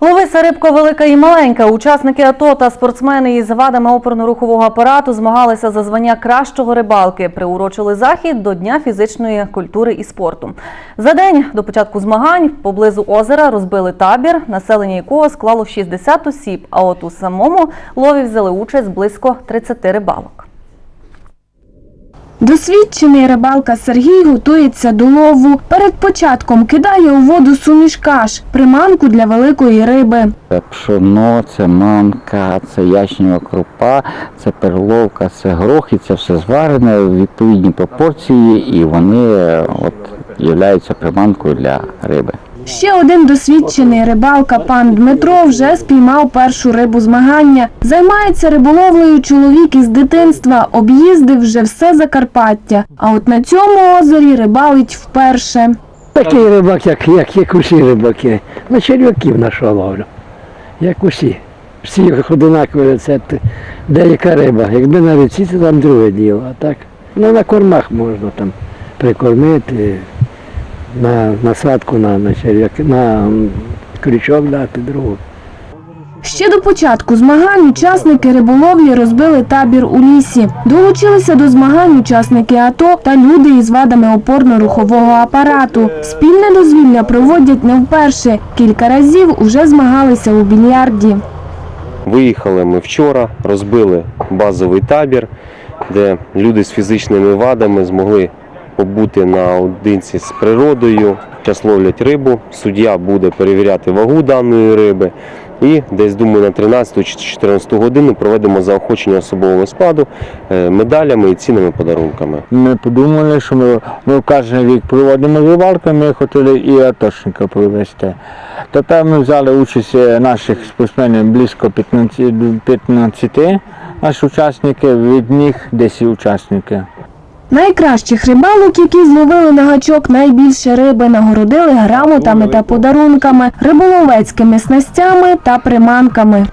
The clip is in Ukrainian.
Ловися рибка велика і маленька. Учасники АТО та спортсмени із вадами опорно-рухового апарату змагалися за звання кращого рибалки. Приурочили захід до Дня фізичної культури і спорту. За день до початку змагань поблизу озера розбили табір, населення якого склало 60 осіб. А от у самому лові взяли участь близько 30 рибалок. Досвідчений рибалка Сергій готується до лову. Перед початком кидає у воду суміш каш, приманку для великої риби. Це пшоно, це манка, це ячнева крупа, це перловка, це горох, і це все зварене в відповідній пропорції, і вони е, от являються приманкою для риби. Ще один досвідчений рибалка пан Дмитро вже спіймав першу рибу змагання. Займається риболовлею чоловік із дитинства, об'їздив вже все Закарпаття. А от на цьому озері рибалить вперше. Такий рибак, як, як, як усі рибаки. На черв'яків нашого ловлю. Як усі. Всі одинакові рецепти. Деяка риба. Якби на ріці, це там друге діло. А так, ну на кормах можна там прикормити, на насадку на, на черв'яки, на крючок дати другу. Ще до початку змагань учасники риболовлі розбили табір у лісі. Долучилися до змагань учасники АТО та люди із вадами опорно-рухового апарату. Спільне дозвілля проводять не вперше. Кілька разів уже змагалися у більярді. Виїхали ми вчора, розбили базовий табір, де люди з фізичними вадами змогли побути наодинці з природою. Зараз ловлять рибу, суддя буде перевіряти вагу даної риби. І десь, думаю, на 13 чи 14 годину проведемо заохочення особового складу е, медалями і цінними подарунками. Ми подумали, що ми, ми кожен рік проводимо рибалку, ми хотіли і атошника провести. Тепер ми взяли участь е, наших спортсменів близько 15, 15 наші учасники, від них 10 учасників. Найкращих рибалок, які зловили на гачок найбільше риби, нагородили грамотами та подарунками, риболовецькими снастями та приманками.